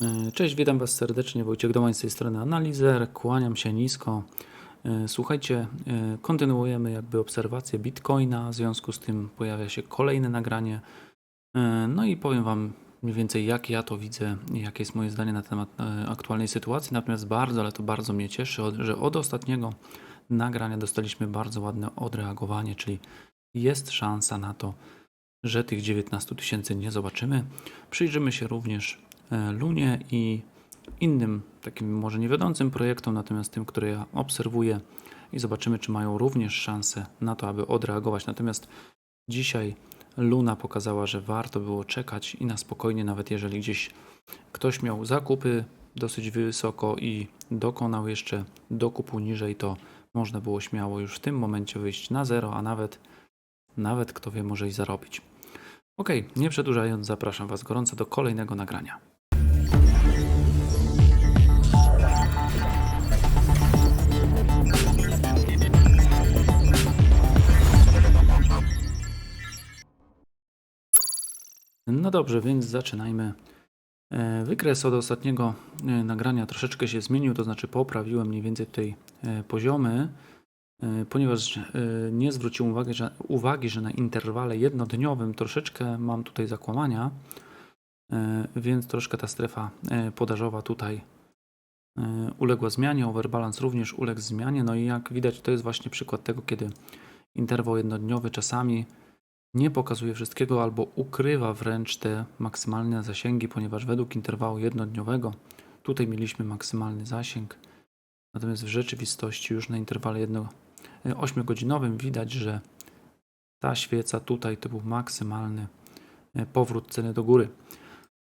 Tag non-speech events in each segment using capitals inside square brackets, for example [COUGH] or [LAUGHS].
E, Cześć, witam Was serdecznie. Wojciech Domań z tej strony Analizer. Kłaniam się nisko. E, Słuchajcie, e, kontynuujemy jakby obserwację Bitcoina. W związku z tym pojawia się kolejne nagranie. No i powiem Wam mniej więcej, jak ja to widzę jakie jest moje zdanie na temat aktualnej sytuacji. Natomiast bardzo, ale to bardzo mnie cieszy, że od ostatniego nagrania dostaliśmy bardzo ładne odreagowanie, czyli jest szansa na to, że tych 19 tysięcy nie zobaczymy. Przyjrzymy się również Lunie i innym takim może niewiodącym projektom, natomiast tym, które ja obserwuję i zobaczymy, czy mają również szansę na to, aby odreagować. Natomiast dzisiaj Luna pokazała, że warto było czekać i na spokojnie, nawet jeżeli gdzieś ktoś miał zakupy dosyć wysoko i dokonał jeszcze dokupu niżej, to można było śmiało już w tym momencie wyjść na zero, a nawet, nawet kto wie, może i zarobić. Ok, nie przedłużając, zapraszam Was gorąco do kolejnego nagrania. No dobrze, więc zaczynajmy. E, Wykres od ostatniego e, nagrania troszeczkę się zmienił, to znaczy poprawiłem mniej więcej tutaj e, poziomy, ponieważ nie zwróciłem uwagi że, uwagi, że na interwale jednodniowym troszeczkę mam tutaj zakłamania, więc troszkę ta strefa podażowa tutaj uległa zmianie, overbalance również uległ zmianie, no i jak widać to jest właśnie przykład tego, kiedy interwał jednodniowy czasami nie pokazuje wszystkiego albo ukrywa wręcz te maksymalne zasięgi, ponieważ według interwału jednodniowego tutaj mieliśmy maksymalny zasięg, natomiast w rzeczywistości już na interwale jedno, 8-godzinowym widać, że ta świeca tutaj to był maksymalny e, powrót ceny do góry.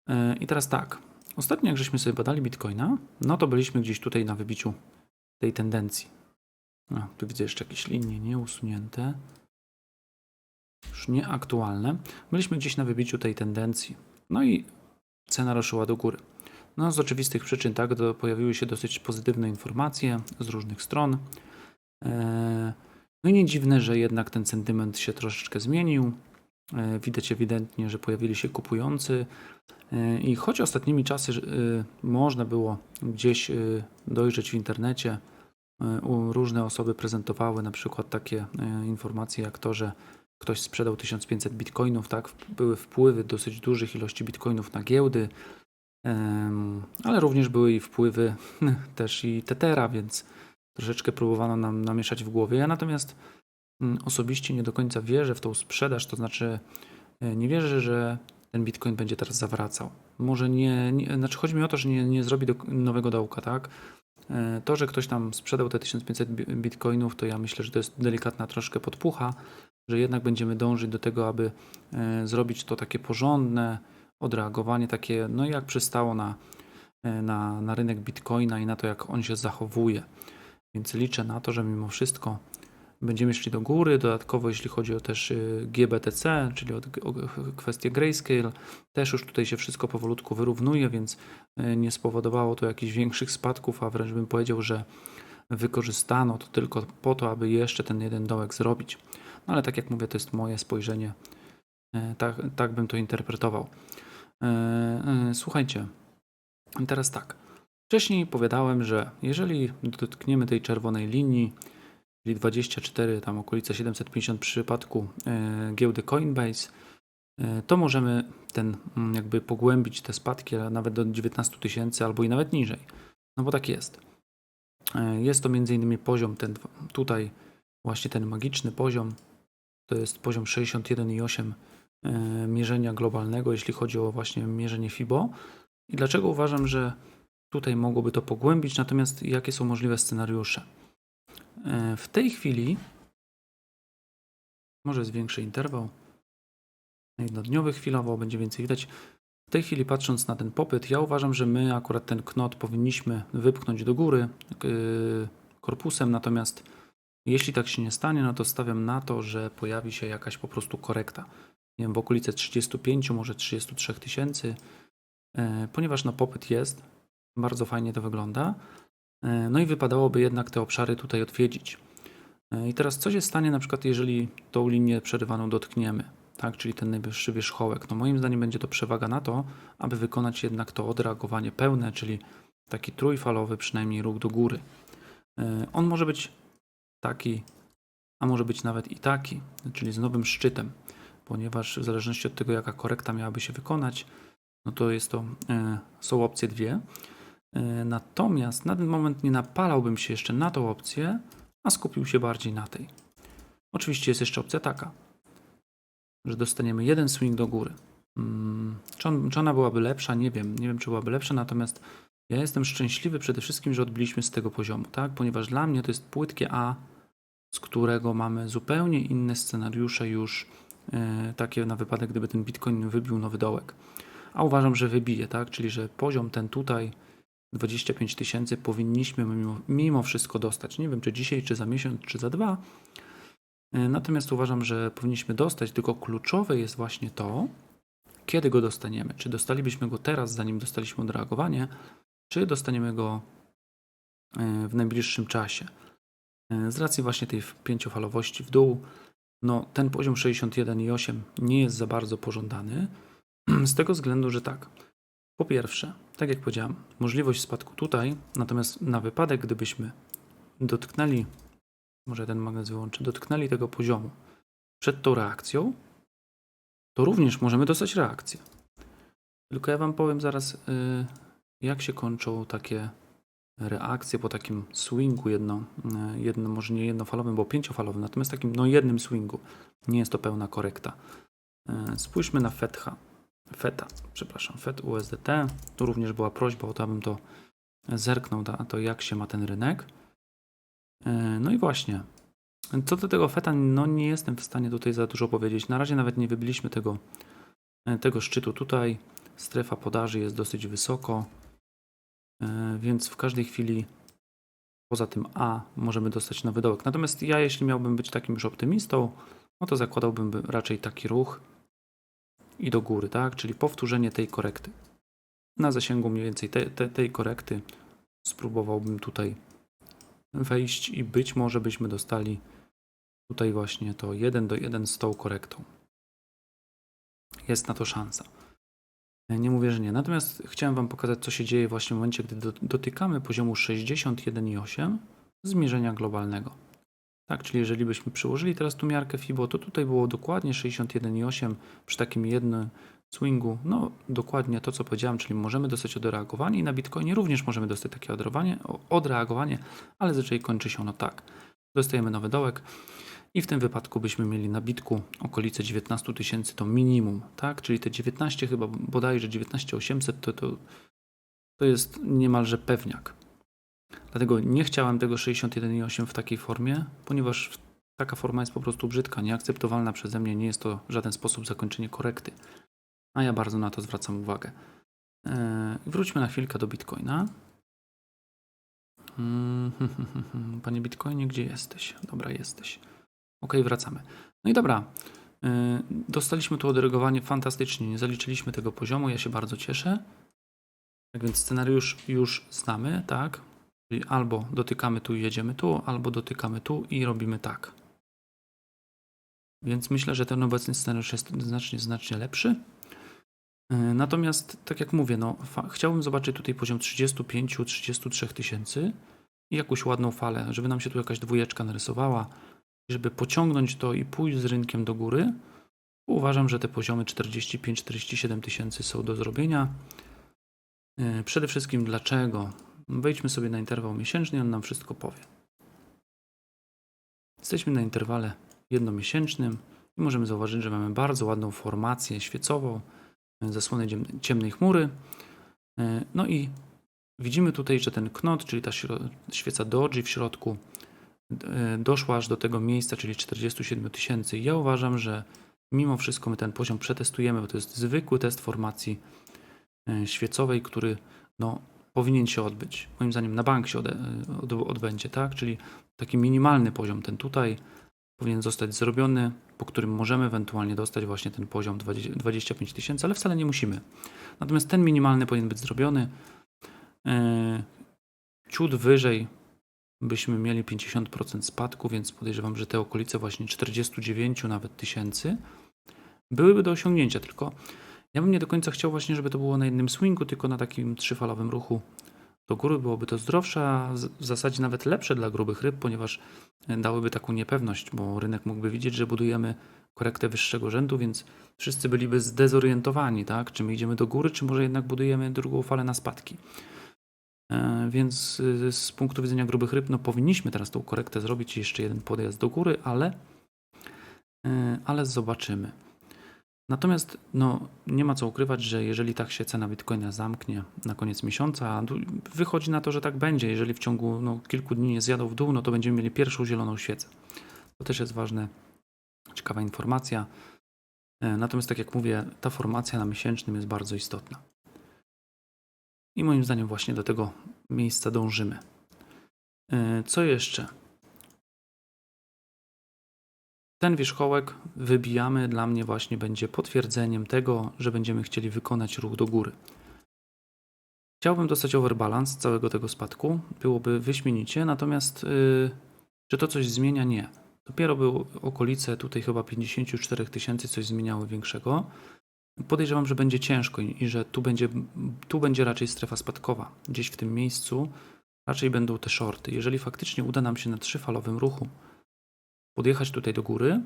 E, I teraz tak, ostatnio jak żeśmy sobie badali Bitcoina, no to byliśmy gdzieś tutaj na wybiciu tej tendencji. A, tu widzę jeszcze jakieś linie nieusunięte już nieaktualne. Byliśmy gdzieś na wybiciu tej tendencji. No i cena ruszyła do góry. No z oczywistych przyczyn tak, do, pojawiły się dosyć pozytywne informacje z różnych stron. Eee, No i nie dziwne, że jednak ten sentyment się troszeczkę zmienił. Eee, Widać ewidentnie, że pojawili się kupujący. Eee, I choć ostatnimi czasy y, można było gdzieś y, dojrzeć w internecie, u- różne osoby prezentowały na przykład takie y, informacje jak to, że ktoś sprzedał 1500 bitcoinów, tak? Były wpływy dosyć dużych ilości bitcoinów na giełdy, ale również były i wpływy [LAUGHS] też i Tetera, więc troszeczkę próbowano nam namieszać w głowie. Ja natomiast mm, osobiście nie do końca wierzę w tą sprzedaż, to znaczy e, nie wierzę, że ten bitcoin będzie teraz zawracał. Może nie, nie znaczy chodzi mi o to, że nie, nie zrobi do, nowego dołka, tak? E, To, że ktoś tam sprzedał te 1500 bi- bitcoinów, to ja myślę, że to jest delikatna troszkę podpucha, że jednak będziemy dążyć do tego, aby e, zrobić to takie porządne odreagowanie, takie, no jak przystało na, e, na, na rynek bitcoina i na to, jak on się zachowuje. Więc liczę na to, że mimo wszystko będziemy szli do góry. Dodatkowo, jeśli chodzi o też y, GBTC, czyli o, kwestię grayscale, też już tutaj się wszystko powolutku wyrównuje, więc nie spowodowało to jakichś większych spadków, a wręcz bym powiedział, że wykorzystano to tylko po to, aby jeszcze ten jeden dołek zrobić. Ale tak jak mówię, to jest moje spojrzenie. E, Tak, tak bym to interpretował. E, e, Słuchajcie, teraz tak. Wcześniej powiadałem, że jeżeli dotkniemy tej czerwonej linii, czyli 24, tam okolice 750 w przypadku giełdy Coinbase, to możemy ten mm, jakby pogłębić te spadki nawet do 19 tysięcy albo i nawet niżej. No bo tak jest. Jest to między innymi poziom ten tutaj właśnie ten magiczny poziom to jest poziom 61,8 e, mierzenia globalnego, jeśli chodzi o właśnie mierzenie FIBO. I dlaczego uważam, że tutaj mogłoby to pogłębić, natomiast jakie są możliwe scenariusze? E, W tej chwili może zwiększę interwał jednodniowy chwilowo, będzie więcej widać. W tej chwili patrząc na ten popyt, ja uważam, że my akurat ten knot powinniśmy wypchnąć do góry yy, korpusem, natomiast jeśli tak się nie stanie, no to stawiam na to, że pojawi się jakaś po prostu korekta. Nie wiem, w okolice 35, może 33 tysięcy, e, ponieważ no popyt jest, bardzo fajnie to wygląda. E, No i wypadałoby jednak te obszary tutaj odwiedzić. E, I teraz co się stanie na przykład, jeżeli tą linię przerywaną dotkniemy? tak, czyli ten najwyższy wierzchołek. No moim zdaniem będzie to przewaga na to, aby wykonać jednak to odreagowanie pełne, czyli taki trójfalowy przynajmniej ruch do góry. On może być taki, a może być nawet i taki, czyli z nowym szczytem, ponieważ w zależności od tego, jaka korekta miałaby się wykonać, no to jest to, e, są opcje dwie. E, Natomiast na ten moment nie napalałbym się jeszcze na tą opcję, a skupił się bardziej na tej. Oczywiście jest jeszcze opcja taka, że dostaniemy jeden swing do góry. Mm, Czy, on, czy ona byłaby lepsza? Nie wiem. Nie wiem, czy byłaby lepsza, natomiast ja jestem szczęśliwy przede wszystkim, że odbiliśmy z tego poziomu, tak? Ponieważ dla mnie to jest płytkie A, z którego mamy zupełnie inne scenariusze już e, takie na wypadek, gdyby ten Bitcoin wybił nowy dołek. A uważam, że wybije, tak? Czyli, że poziom ten tutaj 25 tysięcy powinniśmy mimo, mimo wszystko dostać. Nie wiem, czy dzisiaj, czy za miesiąc, czy za dwa. E, Natomiast uważam, że powinniśmy dostać, tylko kluczowe jest właśnie to, kiedy go dostaniemy. Czy dostalibyśmy go teraz, zanim dostaliśmy odreagowanie, czy dostaniemy go e, w najbliższym czasie. E, Z racji właśnie tej pięciofalowości w dół, no ten poziom 61,8 nie jest za bardzo pożądany, [CLEARS THROAT] z tego względu, że tak. Po pierwsze, tak jak powiedziałem, możliwość spadku tutaj, natomiast na wypadek, gdybyśmy dotknęli, może ten magnes wyłączę, dotknęli tego poziomu przed tą reakcją, to również możemy dostać reakcję. Tylko ja Wam powiem zaraz, y, jak się kończą takie reakcje po takim swingu jedno, y, jedno może nie jednofalowym, bo pięciofalowym, natomiast takim no jednym swingu. Nie jest to pełna korekta. Y, Spójrzmy na FETHA. FETA, przepraszam, FET USDT. Tu również była prośba o to, abym to zerknął na to, jak się ma ten rynek. Y, No i właśnie, co do tego FETA, no nie jestem w stanie tutaj za dużo powiedzieć. Na razie nawet nie wybiliśmy tego, e, tego szczytu tutaj. Strefa podaży jest dosyć wysoko, e, więc w każdej chwili poza tym A możemy dostać nowy dołek. Natomiast ja, jeśli miałbym być takim już optymistą, no to zakładałbym by raczej taki ruch i do góry, tak? Czyli powtórzenie tej korekty. Na zasięgu mniej więcej te, te, tej korekty spróbowałbym tutaj wejść i być może byśmy dostali tutaj właśnie to 1 do 1 z tą korektą. Jest na to szansa. Nie mówię, że nie. Natomiast chciałem Wam pokazać, co się dzieje właśnie w momencie, gdy do, dotykamy poziomu 61,8 zmierzenia globalnego. Tak, czyli jeżeli byśmy przyłożyli teraz tu miarkę FIBO, to tutaj było dokładnie 61,8 przy takim jednym swingu. No, dokładnie to, co powiedziałem, czyli możemy dostać odreagowanie i na Bitcoinie również możemy dostać takie odreagowanie, odreagowanie ale zazwyczaj kończy się ono tak. Dostajemy nowy dołek i w tym wypadku byśmy mieli na bitku okolice 19 tysięcy to minimum, tak? Czyli te 19 chyba bodajże 19800 to, to, to jest niemalże pewniak. Dlatego nie chciałem tego 61,8 w takiej formie, ponieważ taka forma jest po prostu brzydka, nieakceptowalna przeze mnie, nie jest to w żaden sposób zakończenie korekty. A ja bardzo na to zwracam uwagę. Yy, wróćmy na chwilkę do Bitcoina. Mm, [LAUGHS] Panie Bitcoinie, gdzie jesteś? Dobra, jesteś. Ok, wracamy. No i dobra. Yy, Dostaliśmy tu odreagowanie fantastycznie. Nie zaliczyliśmy tego poziomu. Ja się bardzo cieszę. Tak więc scenariusz już znamy, tak? Czyli albo dotykamy tu i jedziemy tu, albo dotykamy tu i robimy tak. Więc myślę, że ten obecny scenariusz jest znacznie, znacznie lepszy. Yy, Natomiast, tak jak mówię, no, chciałbym zobaczyć tutaj poziom 35-33 tysięcy i jakąś ładną falę, żeby nam się tu jakaś dwójeczka narysowała, żeby pociągnąć to i pójść z rynkiem do góry. Uważam, że te poziomy 45-47 tysięcy są do zrobienia. Yy, Przede wszystkim dlaczego? Wejdźmy sobie na interwał miesięczny on nam wszystko powie. Jesteśmy na interwale jednomiesięcznym i możemy zauważyć, że mamy bardzo ładną formację świecową, yy, zasłonę ciemnej chmury. Yy, No i widzimy tutaj, że ten knot, czyli ta świeca doji w środku, doszła aż do tego miejsca, czyli 47 tysięcy. Ja uważam, że mimo wszystko my ten poziom przetestujemy, bo to jest zwykły test formacji yy, świecowej, który no, powinien się odbyć. Moim zdaniem na bank się od, odbędzie, tak? Czyli taki minimalny poziom, ten tutaj powinien zostać zrobiony, po którym możemy ewentualnie dostać właśnie ten poziom 20 25 tysięcy, ale wcale nie musimy. Natomiast ten minimalny powinien być zrobiony. Ciut wyżej byśmy mieli 50% spadku, więc podejrzewam, że te okolice właśnie 49 nawet tysięcy byłyby do osiągnięcia, tylko ja bym nie do końca chciał właśnie, żeby to było na jednym swingu, tylko na takim trzyfalowym ruchu do góry byłoby to zdrowsze, a w zasadzie nawet lepsze dla grubych ryb, ponieważ e, dałyby taką niepewność, bo rynek mógłby widzieć, że budujemy korektę wyższego rzędu, więc wszyscy byliby zdezorientowani, tak? Czy my idziemy do góry, czy może jednak budujemy drugą falę na spadki. E, Więc y, z punktu widzenia grubych ryb, no powinniśmy teraz tą korektę zrobić i jeszcze jeden podjazd do góry, ale, e, ale zobaczymy. Natomiast no, nie ma co ukrywać, że jeżeli tak się cena Bitcoina zamknie na koniec miesiąca, a wychodzi na to, że tak będzie, jeżeli w ciągu no, kilku dni nie zjadą w dół, no to będziemy mieli pierwszą zieloną świecę. To też jest ważne, ciekawa informacja. E, Natomiast tak jak mówię, ta formacja na miesięcznym jest bardzo istotna. I moim zdaniem właśnie do tego miejsca dążymy. E, Co jeszcze? Ten wierzchołek wybijamy dla mnie właśnie będzie potwierdzeniem tego, że będziemy chcieli wykonać ruch do góry. Chciałbym dostać overbalance całego tego spadku, byłoby wyśmienicie, natomiast yy, czy to coś zmienia? Nie. Dopiero był okolice tutaj chyba 54 tysięcy coś zmieniały większego. Podejrzewam, że będzie ciężko i, że tu będzie, tu będzie raczej strefa spadkowa. Gdzieś w tym miejscu raczej będą te shorty. Jeżeli faktycznie uda nam się na trzyfalowym ruchu podjechać tutaj do góry,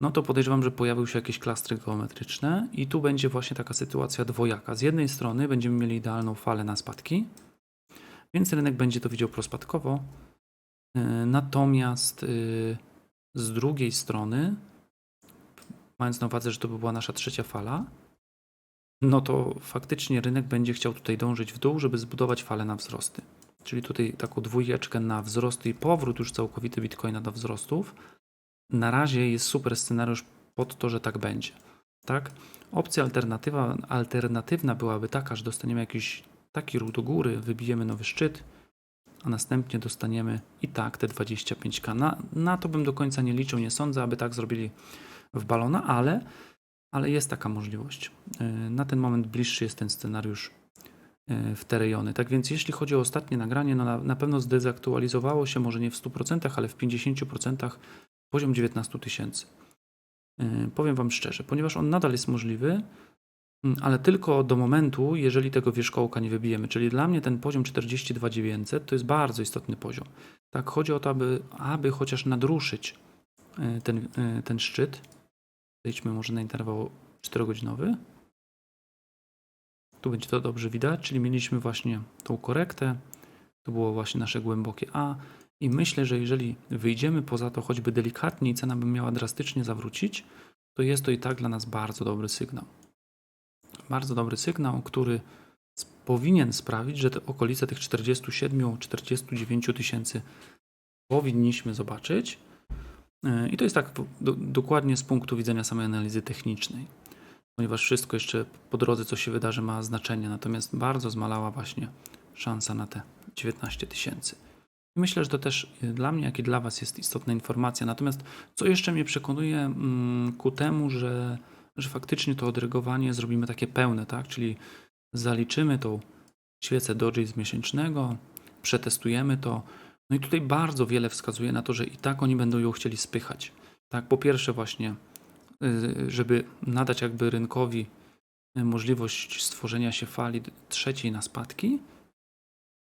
no to podejrzewam, że pojawią się jakieś klastry geometryczne i tu będzie właśnie taka sytuacja dwojaka. Z jednej strony będziemy mieli idealną falę na spadki, więc rynek będzie to widział prospadkowo, Yy, natomiast yy, z drugiej strony, mając na uwadze, że to by była nasza trzecia fala, no to faktycznie rynek będzie chciał tutaj dążyć w dół, żeby zbudować falę na wzrosty. Czyli tutaj taką dwójeczkę na wzrosty i powrót już całkowity Bitcoina do wzrostów. Na razie jest super scenariusz pod to, że tak będzie. Tak? Opcja alternatywa, alternatywna byłaby taka, że dostaniemy jakiś taki ruch do góry, wybijemy nowy szczyt, a następnie dostaniemy i tak te 25k. Na, na to bym do końca nie liczył, nie sądzę, aby tak zrobili w balona, ale, ale jest taka możliwość. Yy, Na ten moment bliższy jest ten scenariusz yy, w te rejony. Tak więc jeśli chodzi o ostatnie nagranie, no na, na pewno zdezaktualizowało się, może nie w 100%, ale w 50% poziom 19 tysięcy. Yy, Powiem Wam szczerze, ponieważ on nadal jest możliwy, ale tylko do momentu, jeżeli tego wierzchołka nie wybijemy. Czyli dla mnie ten poziom 42 900 to jest bardzo istotny poziom. Tak, chodzi o to, aby, aby chociaż nadruszyć ten, ten szczyt. Zejdźmy może na interwał 4-godzinowy. Tu będzie to dobrze widać, czyli mieliśmy właśnie tą korektę. To było właśnie nasze głębokie A. I myślę, że jeżeli wyjdziemy poza to choćby delikatnie i cena by miała drastycznie zawrócić, to jest to i tak dla nas bardzo dobry sygnał. Bardzo dobry sygnał, który powinien sprawić, że te okolice tych 47-49 tysięcy powinniśmy zobaczyć. Yy, I to jest tak do, dokładnie z punktu widzenia samej analizy technicznej, ponieważ wszystko jeszcze po drodze, co się wydarzy, ma znaczenie. Natomiast bardzo zmalała właśnie szansa na te 19 tysięcy. Myślę, że to też y, dla mnie, jak i dla Was jest istotna informacja. Natomiast co jeszcze mnie przekonuje mm, ku temu, że, że faktycznie to odrygowanie zrobimy takie pełne, tak? Czyli zaliczymy tą świecę doji z miesięcznego, przetestujemy to. No i tutaj bardzo wiele wskazuje na to, że i tak oni będą ją chcieli spychać. Tak, po pierwsze właśnie, y, żeby nadać jakby rynkowi y, możliwość stworzenia się fali trzeciej na spadki,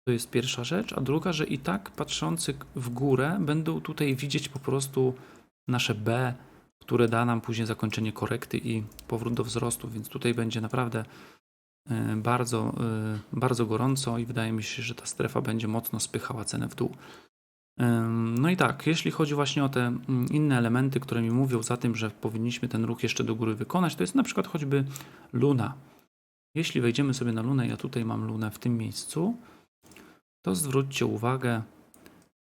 to jest pierwsza rzecz, a druga, że i tak patrzący w górę będą tutaj widzieć po prostu nasze B, które da nam później zakończenie korekty i powrót do wzrostu, więc tutaj będzie naprawdę bardzo, e, bardzo gorąco i wydaje mi się, że ta strefa będzie mocno spychała cenę w dół. No i tak, jeśli chodzi właśnie o te mm, inne elementy, które mi mówią za tym, że powinniśmy ten ruch jeszcze do góry wykonać, to jest na przykład choćby luna. Jeśli wejdziemy sobie na lunę, ja tutaj mam lunę w tym miejscu, to zwróćcie uwagę,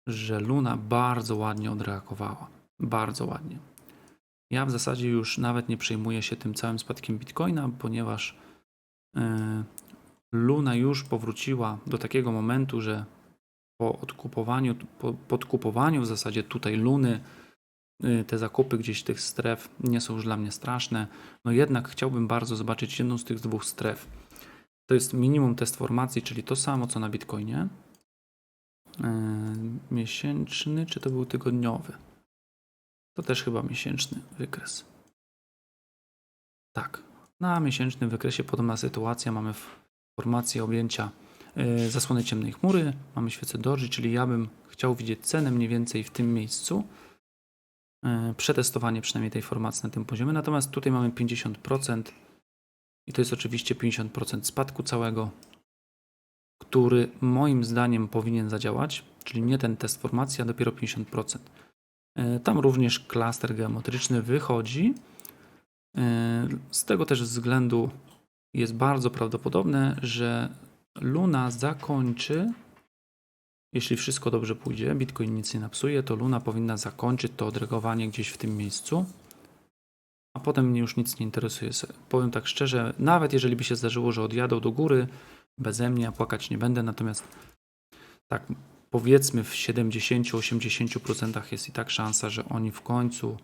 że Luna bardzo ładnie odreagowała. Bardzo ładnie. Ja w zasadzie już nawet nie przejmuję się tym całym spadkiem Bitcoina, ponieważ e, Luna już powróciła do takiego momentu, że po odkupowaniu, po podkupowaniu w zasadzie tutaj Luny, e, te zakupy gdzieś tych stref nie są już dla mnie straszne. No jednak chciałbym bardzo zobaczyć jedną z tych dwóch stref. To jest minimum test formacji, czyli to samo co na Bitcoinie. Yy, miesięczny, czy to był tygodniowy? To też chyba miesięczny wykres. Tak, na miesięcznym wykresie podobna sytuacja. Mamy formację objęcia y, zasłony ciemnej chmury, mamy świecę Doji, czyli ja bym chciał widzieć cenę mniej więcej w tym miejscu. Y, Przetestowanie przynajmniej tej formacji na tym poziomie. Natomiast tutaj mamy 50% i to jest oczywiście 50% spadku całego, który moim zdaniem powinien zadziałać, czyli nie ten test formacji, a dopiero 50%. Y, Tam również klaster geometryczny wychodzi. E, Z tego też względu jest bardzo prawdopodobne, że Luna zakończy, jeśli wszystko dobrze pójdzie, Bitcoin nic nie napsuje, to Luna powinna zakończyć to odreagowanie gdzieś w tym miejscu, a potem mnie już nic nie interesuje. Powiem tak szczerze, nawet jeżeli by się zdarzyło, że odjadą do góry, beze mnie, płakać nie będę, natomiast tak powiedzmy w 70-80% jest i tak szansa, że oni w końcu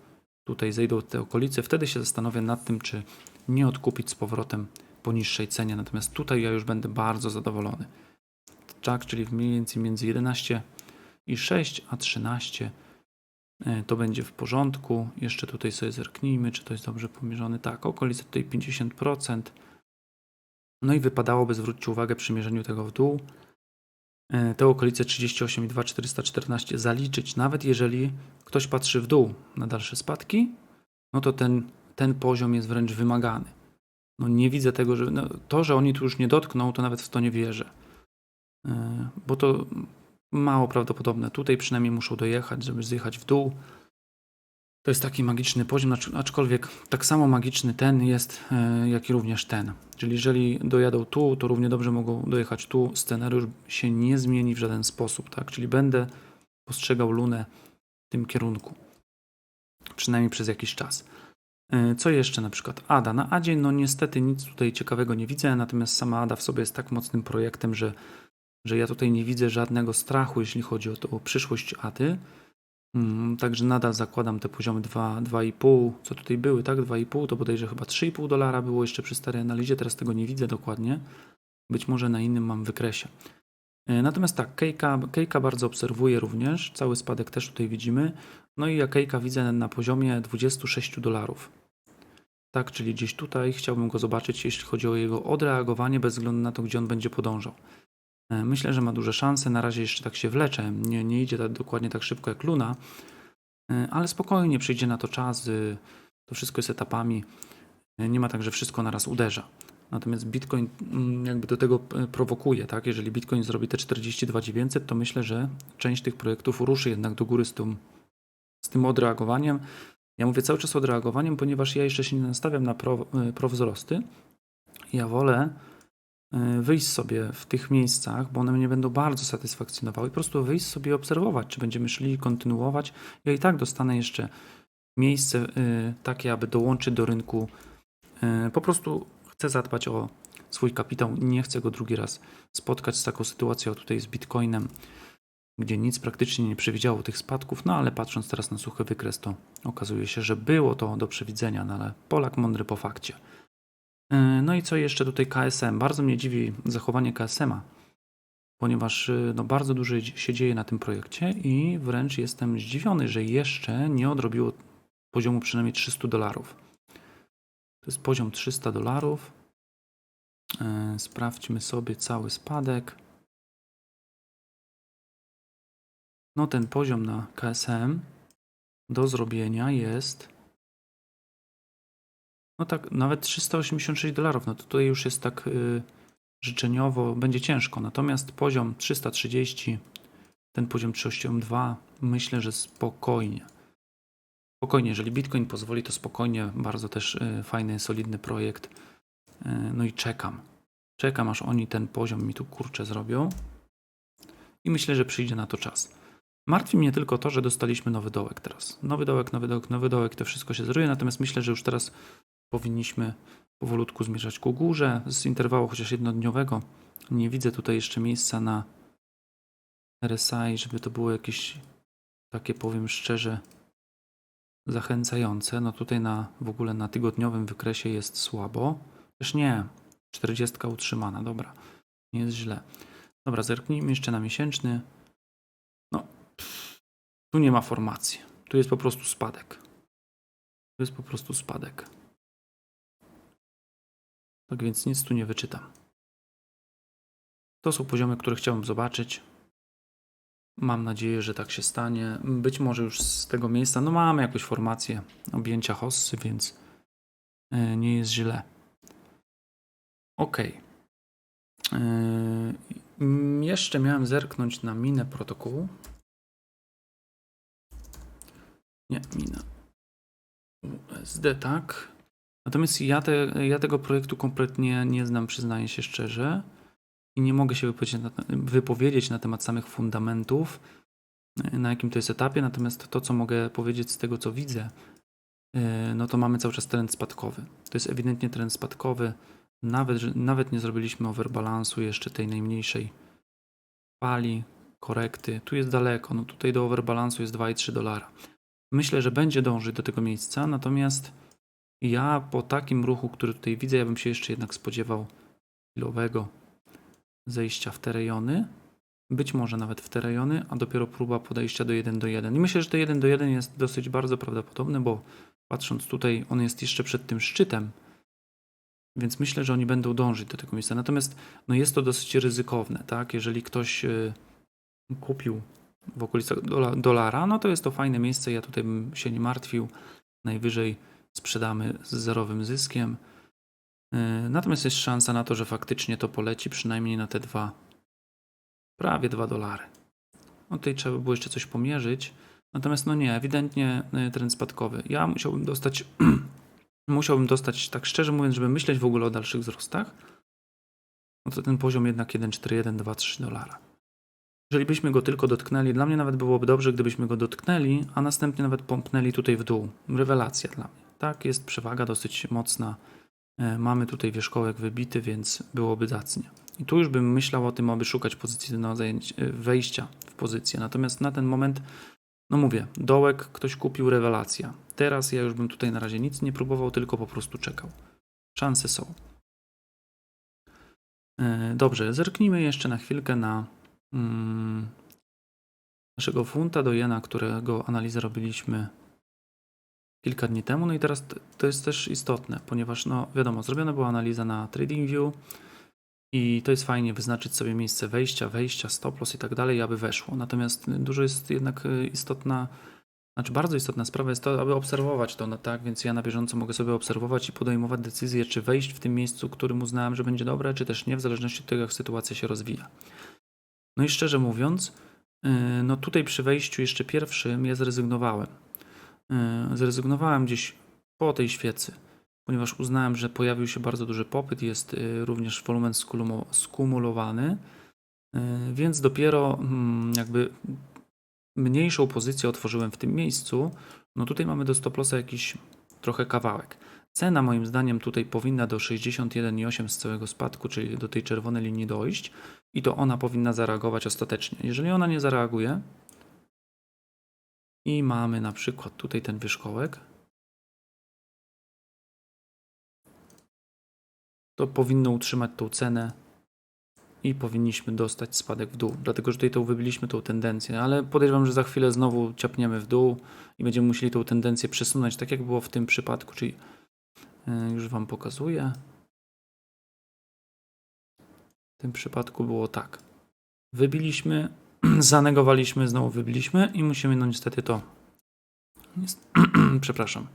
tutaj zejdą te okolice, wtedy się zastanowię nad tym, czy nie odkupić z powrotem po niższej cenie. Natomiast tutaj ja już będę bardzo zadowolony. Tak, czyli mniej więcej między 11 i 6 a 13 e, to będzie w porządku. Jeszcze tutaj sobie zerknijmy, czy to jest dobrze pomierzone. Tak, okolice tutaj 50%. No i wypadałoby, zwróćcie uwagę przy mierzeniu tego w dół, te okolice 38,2, 414 zaliczyć, nawet jeżeli ktoś patrzy w dół na dalsze spadki, no to ten, ten poziom jest wręcz wymagany. No nie widzę tego, że no, to, że oni tu już nie dotkną, to nawet w to nie wierzę. Yy, Bo to mało prawdopodobne. Tutaj przynajmniej muszą dojechać, żeby zjechać w dół. To jest taki magiczny poziom, acz- aczkolwiek tak samo magiczny ten jest, yy, jak i również ten. Czyli jeżeli dojadą tu, to równie dobrze mogą dojechać tu. Scenariusz się nie zmieni w żaden sposób, tak? Czyli będę postrzegał Lunę w tym kierunku. Przynajmniej przez jakiś czas. Yy, Co jeszcze na przykład? Ada. Na Adzie no niestety nic tutaj ciekawego nie widzę, natomiast sama Ada w sobie jest tak mocnym projektem, że, że ja tutaj nie widzę żadnego strachu, jeśli chodzi o, to, o przyszłość Ady. Mm, Także nadal zakładam te poziomy 2, 2,5, co tutaj były, tak? 2,5 to bodajże chyba 3,5 dolara było jeszcze przy starej analizie, teraz tego nie widzę dokładnie. Być może na innym mam wykresie. E, Natomiast tak, Kejka, Kejka bardzo obserwuję również, cały spadek też tutaj widzimy. No i ja Kejka widzę na poziomie 26 dolarów. Tak, czyli gdzieś tutaj chciałbym go zobaczyć, jeśli chodzi o jego odreagowanie, bez względu na to, gdzie on będzie podążał. E, Myślę, że ma duże szanse. Na razie jeszcze tak się wlecze. Nie, nie idzie tak dokładnie tak szybko jak Luna, E, ale spokojnie przyjdzie na to czas. y, To wszystko jest etapami. E, Nie ma tak, że wszystko naraz uderza. Natomiast Bitcoin mm, jakby do tego prowokuje, tak? Jeżeli Bitcoin zrobi te 42 900, to myślę, że część tych projektów ruszy jednak do góry z tym, z tym odreagowaniem. Ja mówię cały czas odreagowaniem, ponieważ ja jeszcze się nie nastawiam na pro, prowzrosty. Ja wolę wyjść sobie w tych miejscach, bo one mnie będą bardzo satysfakcjonowały. Po prostu wyjść sobie i obserwować, czy będziemy szli, kontynuować. Ja i tak dostanę jeszcze miejsce e, takie, aby dołączyć do rynku. E, Po prostu chcę zadbać o swój kapitał. Nie chcę go drugi raz spotkać z taką sytuacją tutaj z Bitcoinem, gdzie nic praktycznie nie przewidziało tych spadków. No ale patrząc teraz na suchy wykres, to okazuje się, że było to do przewidzenia, no ale Polak mądry po fakcie. E, No i co jeszcze tutaj KSM? Bardzo mnie dziwi zachowanie KSM-a, ponieważ y, no, bardzo dużo się dzieje na tym projekcie i wręcz jestem zdziwiony, że jeszcze nie odrobiło poziomu przynajmniej 300 dolarów. To jest poziom 300 dolarów. E, Sprawdźmy sobie cały spadek. No ten poziom na KSM do zrobienia jest no tak, nawet 386 dolarów, no to tutaj już jest tak y, życzeniowo, będzie ciężko. Natomiast poziom 330, ten poziom 382, myślę, że spokojnie. Spokojnie, jeżeli Bitcoin pozwoli, to spokojnie, bardzo też y, fajny, solidny projekt. Y, no i czekam. Czekam, aż oni ten poziom mi tu kurczę zrobią. I myślę, że przyjdzie na to czas. Martwi mnie tylko to, że dostaliśmy nowy dołek teraz. Nowy dołek, nowy dołek, nowy dołek, to wszystko się zruje, natomiast myślę, że już teraz powinniśmy powolutku zmierzać ku górze z interwału chociaż jednodniowego. Nie widzę tutaj jeszcze miejsca na RSI, żeby to było jakieś takie, powiem szczerze, zachęcające. No tutaj na w ogóle na tygodniowym wykresie jest słabo. Też nie. 40 utrzymana, dobra. Nie jest źle. Dobra, zerknijmy jeszcze na miesięczny. No, tu nie ma formacji. Tu jest po prostu spadek. Tu jest po prostu spadek. Tak więc nic tu nie wyczytam. To są poziomy, które chciałbym zobaczyć. Mam nadzieję, że tak się stanie. Być może już z tego miejsca, no mamy jakąś formację objęcia hossy, więc e, nie jest źle. Ok. Jeszcze miałem zerknąć na minę protokołu. Nie, mina. USD, tak. Natomiast ja, te, ja tego projektu kompletnie nie znam, przyznaję się szczerze. I nie mogę się wypowiedzieć na, wypowiedzieć na temat samych fundamentów, na jakim to jest etapie. Natomiast to, co mogę powiedzieć z tego, co widzę, yy, no to mamy cały czas trend spadkowy. To jest ewidentnie trend spadkowy. Nawet, nawet nie zrobiliśmy overbalansu jeszcze tej najmniejszej fali, korekty. Tu jest daleko, no tutaj do overbalansu jest 2,3 dolara. Myślę, że będzie dążyć do tego miejsca, natomiast ja po takim ruchu, który tutaj widzę, ja bym się jeszcze jednak spodziewał chwilowego zejścia w te rejony. Być może nawet w te rejony, a dopiero próba podejścia do 1 do 1. I myślę, że to 1 do 1 jest dosyć bardzo prawdopodobne, bo patrząc tutaj, on jest jeszcze przed tym szczytem, więc myślę, że oni będą dążyć do tego miejsca. Natomiast no jest to dosyć ryzykowne, tak? Jeżeli ktoś y, kupił w okolicach dola, dolara, no to jest to fajne miejsce. Ja tutaj bym się nie martwił. Najwyżej sprzedamy z zerowym zyskiem. Y, Natomiast jest szansa na to, że faktycznie to poleci przynajmniej na te dwa, prawie dwa dolary. No tutaj trzeba by było jeszcze coś pomierzyć. Natomiast no nie, ewidentnie y, trend spadkowy. Ja musiałbym dostać, [CLEARS THROAT] musiałbym dostać, tak szczerze mówiąc, żeby myśleć w ogóle o dalszych wzrostach, no to ten poziom jednak 1,41, 2, 3 dolara. Jeżeli byśmy go tylko dotknęli, dla mnie nawet byłoby dobrze, gdybyśmy go dotknęli, a następnie nawet pompnęli tutaj w dół. Rewelacja dla mnie. Tak, jest przewaga dosyć mocna. E, Mamy tutaj wierzchołek wybity, więc byłoby zacnie. I tu już bym myślał o tym, aby szukać pozycji na zajęcie, e, wejścia w pozycję. Natomiast na ten moment, no mówię, dołek ktoś kupił, rewelacja. Teraz ja już bym tutaj na razie nic nie próbował, tylko po prostu czekał. Szanse są. E, Dobrze, zerknijmy jeszcze na chwilkę na mm, naszego funta do jena, którego analizę robiliśmy kilka dni temu. No i teraz to jest też istotne, ponieważ no wiadomo, zrobiona była analiza na TradingView i to jest fajnie wyznaczyć sobie miejsce wejścia, wejścia, stop loss i tak dalej, aby weszło. Natomiast dużo jest jednak y, istotna, znaczy bardzo istotna sprawa jest to, aby obserwować to, no tak, więc ja na bieżąco mogę sobie obserwować i podejmować decyzję, czy wejść w tym miejscu, którym uznałem, że będzie dobre, czy też nie, w zależności od tego, jak sytuacja się rozwija. No i szczerze mówiąc, yy, no tutaj przy wejściu jeszcze pierwszym ja zrezygnowałem. Yy, Zrezygnowałem gdzieś po tej świecy, ponieważ uznałem, że pojawił się bardzo duży popyt, jest yy, również wolumen skumulowany, yy, więc dopiero mm, jakby mniejszą pozycję otworzyłem w tym miejscu. No tutaj mamy do stop lossa jakiś trochę kawałek. Cena moim zdaniem tutaj powinna do 61,8 z całego spadku, czyli do tej czerwonej linii dojść i to ona powinna zareagować ostatecznie. Jeżeli ona nie zareaguje i mamy na przykład tutaj ten wierzchołek, to powinno utrzymać tą cenę i powinniśmy dostać spadek w dół. Dlatego, że tutaj tą wybiliśmy tą tendencję, ale podejrzewam, że za chwilę znowu ciapniemy w dół i będziemy musieli tą tendencję przesunąć, tak jak było w tym przypadku, czyli yy, już Wam pokazuję. W tym przypadku było tak. Wybiliśmy, [CLEARS THROAT] zanegowaliśmy, znowu wybiliśmy i musimy no niestety to. [CLEARS THROAT] Przepraszam.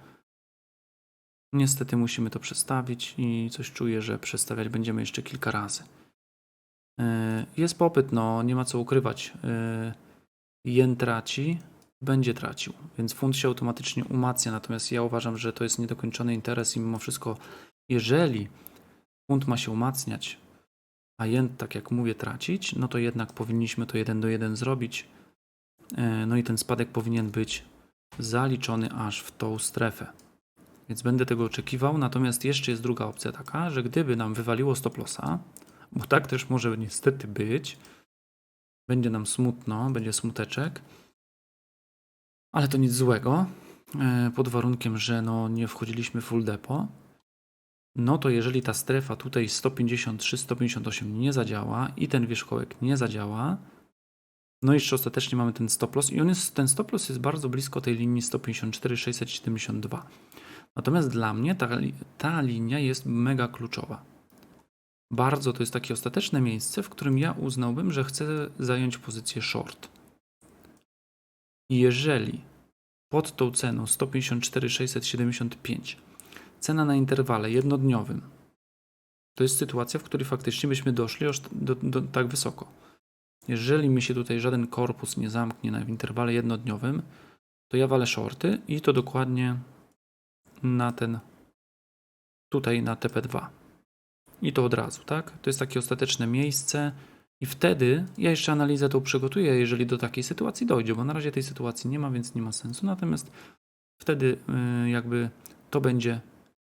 Niestety musimy to przestawić i coś czuję, że przestawiać będziemy jeszcze kilka razy. Yy, Jest popyt, no nie ma co ukrywać. Yy, Jen traci, będzie tracił, więc funt się automatycznie umacnia. Natomiast ja uważam, że to jest niedokończony interes i mimo wszystko, jeżeli funt ma się umacniać, a jen, tak jak mówię, tracić, no to jednak powinniśmy to 1 do 1 zrobić. E, No i ten spadek powinien być zaliczony aż w tą strefę. Więc będę tego oczekiwał. Natomiast jeszcze jest druga opcja taka, że gdyby nam wywaliło stop lossa, bo tak też może niestety być, będzie nam smutno, będzie smuteczek, ale to nic złego, e, pod warunkiem, że no nie wchodziliśmy full depo, no to jeżeli ta strefa tutaj 153-158 nie zadziała i ten wierzchołek nie zadziała, no i jeszcze ostatecznie mamy ten stop loss i on jest, ten stop loss jest bardzo blisko tej linii 154-672. Natomiast dla mnie ta, ta linia jest mega kluczowa. bardzo to jest takie ostateczne miejsce, w którym ja uznałbym, że chcę zająć pozycję short. Jeżeli pod tą ceną 154 675 cena na interwale jednodniowym to jest sytuacja, w której faktycznie byśmy doszli aż do, do, tak wysoko. Jeżeli mi się tutaj żaden korpus nie zamknie na w interwale jednodniowym, to ja walę shorty i to dokładnie na ten tutaj na TP2. I to od razu, tak? To jest takie ostateczne miejsce i wtedy ja jeszcze analizę tą przygotuję, jeżeli do takiej sytuacji dojdzie, bo na razie tej sytuacji nie ma, więc nie ma sensu. Natomiast wtedy yy, jakby to będzie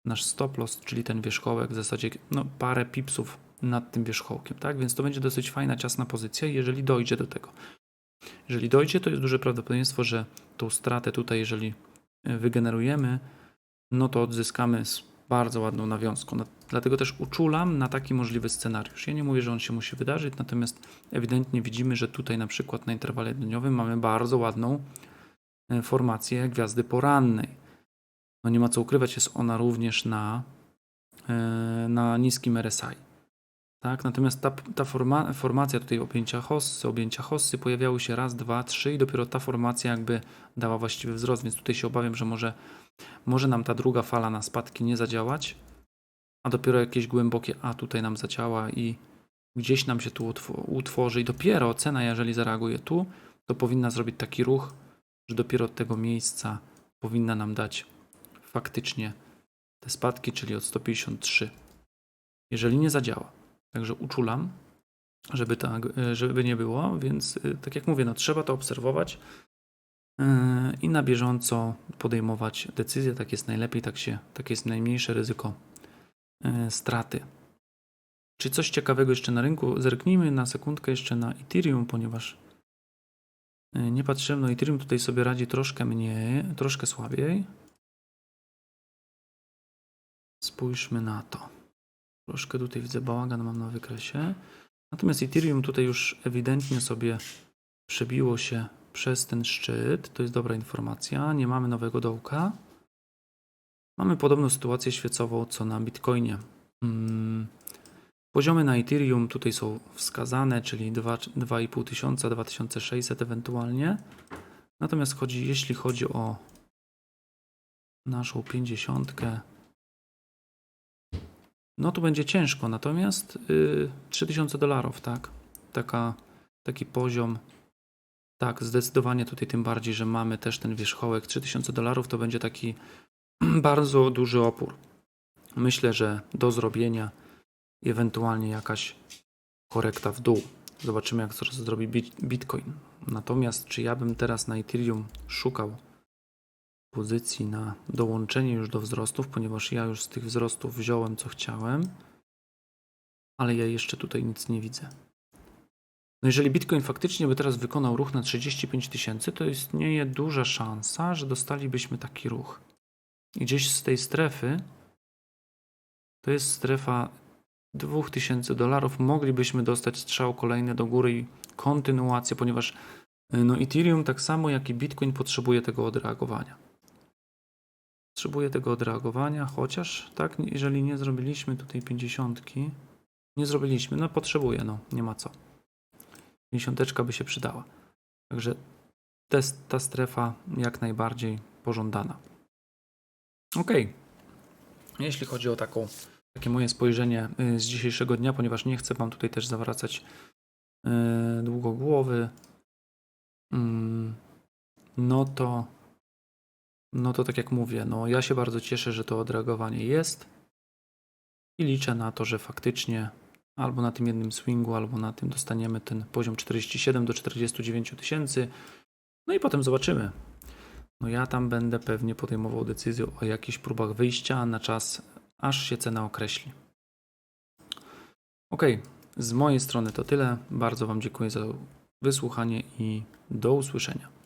nasz stop loss, czyli ten wierzchołek w zasadzie no, parę pipsów nad tym wierzchołkiem, tak? Więc to będzie dosyć fajna, ciasna pozycja, jeżeli dojdzie do tego. Jeżeli dojdzie, to jest duże prawdopodobieństwo, że tą stratę tutaj, jeżeli y, wygenerujemy, no to odzyskamy z bardzo ładną nawiązką. Dlatego też uczulam na taki możliwy scenariusz. Ja nie mówię, że on się musi wydarzyć, natomiast ewidentnie widzimy, że tutaj na przykład na interwale dniowym mamy bardzo ładną e, formację gwiazdy porannej. No nie ma co ukrywać, jest ona również na, e, na niskim RSI. Tak? Natomiast ta, ta forma, formacja tutaj objęcia hossy, objęcia hossy pojawiały się raz, dwa, trzy i dopiero ta formacja jakby dała właściwy wzrost, więc tutaj się obawiam, że może, może nam ta druga fala na spadki nie zadziałać, a dopiero jakieś głębokie A tutaj nam zadziała i gdzieś nam się tu utw- utworzy i dopiero cena, jeżeli zareaguje tu, to powinna zrobić taki ruch, że dopiero od tego miejsca powinna nam dać faktycznie te spadki, czyli od 153. Jeżeli nie zadziała. Także uczulam, żeby, tak, żeby nie było, więc y, tak jak mówię, no, trzeba to obserwować yy, i na bieżąco podejmować decyzje. Tak jest najlepiej, tak, się, tak jest najmniejsze ryzyko straty. Czy coś ciekawego jeszcze na rynku? Zerknijmy na sekundkę jeszcze na Ethereum, ponieważ nie patrzyłem, no Ethereum tutaj sobie radzi troszkę mniej, troszkę słabiej. Spójrzmy na to. Troszkę tutaj widzę bałagan mam na wykresie. Natomiast Ethereum tutaj już ewidentnie sobie przebiło się przez ten szczyt. To jest dobra informacja. Nie mamy nowego dołka. Mamy podobną sytuację świecową co na Bitcoinie. Hmm. Poziomy na Ethereum tutaj są wskazane, czyli 2,5 tysiąca, 2600 ewentualnie. Natomiast chodzi, jeśli chodzi o naszą 50, no tu będzie ciężko, natomiast yy, 3000 dolarów, tak? Taka, taki poziom. Tak, zdecydowanie tutaj tym bardziej, że mamy też ten wierzchołek 3000 dolarów, to będzie taki [CLEARS THROAT] bardzo duży opór. Myślę, że do zrobienia ewentualnie jakaś korekta w dół. Zobaczymy, jak zaraz zrobi Bitcoin. Natomiast, czy ja bym teraz na Ethereum szukał pozycji na dołączenie już do wzrostów, ponieważ ja już z tych wzrostów wziąłem co chciałem, ale ja jeszcze tutaj nic nie widzę. No jeżeli Bitcoin faktycznie by teraz wykonał ruch na 35 tysięcy, to istnieje duża szansa, że dostalibyśmy taki ruch. I gdzieś z tej strefy, to jest strefa 2000 dolarów, moglibyśmy dostać strzał kolejny do góry i kontynuację, ponieważ no Ethereum tak samo jak i Bitcoin potrzebuje tego odreagowania. Potrzebuję tego odreagowania, chociaż tak, jeżeli nie zrobiliśmy tutaj 50, nie zrobiliśmy, no potrzebuję, no nie ma co. 50 by się przydała. Także ta strefa jak najbardziej pożądana. Ok. Jeśli chodzi o taką, takie moje spojrzenie y, z dzisiejszego dnia, ponieważ nie chcę Wam tutaj też zawracać yy, długo głowy, yy, no to no to tak jak mówię, no ja się bardzo cieszę, że to odreagowanie jest i liczę na to, że faktycznie albo na tym jednym swingu, albo na tym dostaniemy ten poziom 47 do 49 tysięcy. No i potem zobaczymy. No ja tam będę pewnie podejmował decyzję o jakichś próbach wyjścia na czas, aż się cena określi. Ok, z mojej strony to tyle. Bardzo Wam dziękuję za wysłuchanie i do usłyszenia.